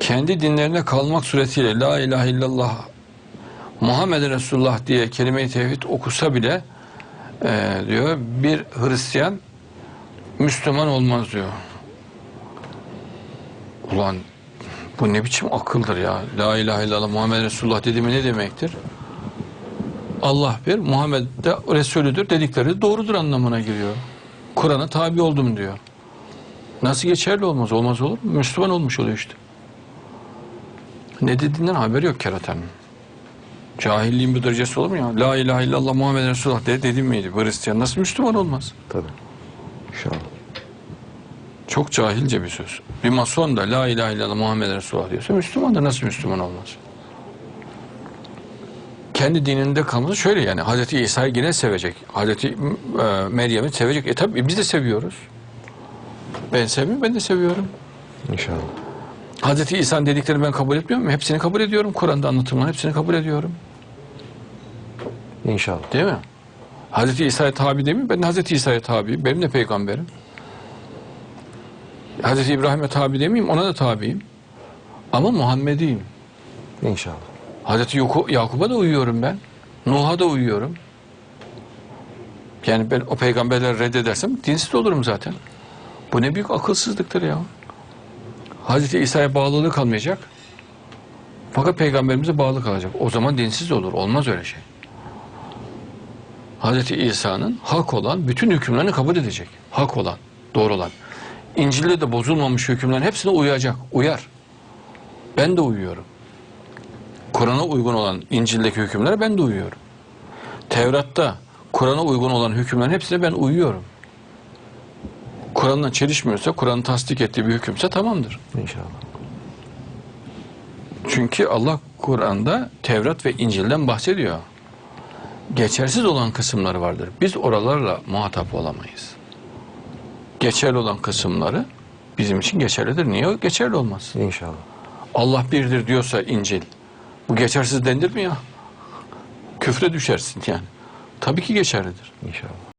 kendi dinlerine kalmak suretiyle La ilahe illallah Muhammed Resulullah diye kelime-i tevhid okusa bile e, diyor bir Hristiyan Müslüman olmaz diyor. Ulan bu ne biçim akıldır ya. La ilahe illallah Muhammed Resulullah dediğimi ne demektir? Allah bir, Muhammed de Resulüdür dedikleri doğrudur anlamına geliyor. Kur'an'a tabi oldum diyor. Nasıl geçerli olmaz? Olmaz olur mu? Müslüman olmuş oluyor işte. Ne dediğinden haberi yok keratanın. Cahilliğin bir derecesi olur mu ya? La ilahe illallah Muhammed Resulullah de dedim miydi bu Hristiyan? Nasıl Müslüman olmaz? Tabii. İnşallah. Çok cahilce bir söz. Bir mason da la ilahe illallah Muhammed Resulullah diyorsa Müslüman da nasıl Müslüman olmaz? Kendi dininde kalması şöyle yani Hazreti İsa'yı yine sevecek. Hazreti e, Meryem'i sevecek. E tabi biz de seviyoruz. Ben sevmiyorum, ben de seviyorum. İnşallah. Hazreti İsa'nın dediklerini ben kabul etmiyor muyum? Hepsini kabul ediyorum. Kur'an'da anlatımların hepsini kabul ediyorum. İnşallah. Değil mi? Hazreti İsa'ya tabi değil mi? Ben de Hazreti İsa'ya tabiyim. Benim de peygamberim. Hazreti İbrahim'e tabi değil miyim? Ona da tabiyim. Ama Muhammed'iyim. İnşallah. Hazreti Yaku- Yakub'a da uyuyorum ben. Nuh'a da uyuyorum. Yani ben o peygamberleri reddedersem dinsiz olurum zaten. Bu ne büyük akılsızlıktır ya. Hazreti İsa'ya bağlılık kalmayacak. Fakat peygamberimize bağlı kalacak. O zaman dinsiz olur. Olmaz öyle şey. Hazreti İsa'nın hak olan bütün hükümlerini kabul edecek. Hak olan, doğru olan. İncil'de de bozulmamış hükümlerin hepsine uyacak. Uyar. Ben de uyuyorum. Kur'an'a uygun olan İncil'deki hükümlere ben de uyuyorum. Tevrat'ta Kur'an'a uygun olan hükümlerin hepsine ben uyuyorum. Kur'an'la çelişmiyorsa, Kur'an'ın tasdik ettiği bir hükümse tamamdır. İnşallah. Çünkü Allah Kur'an'da Tevrat ve İncil'den bahsediyor. Geçersiz olan kısımları vardır. Biz oralarla muhatap olamayız. Geçerli olan kısımları bizim için geçerlidir. Niye geçerli olmaz? İnşallah. Allah birdir diyorsa İncil. Bu geçersiz denir mi ya? Küfre düşersin yani. Tabii ki geçerlidir. İnşallah.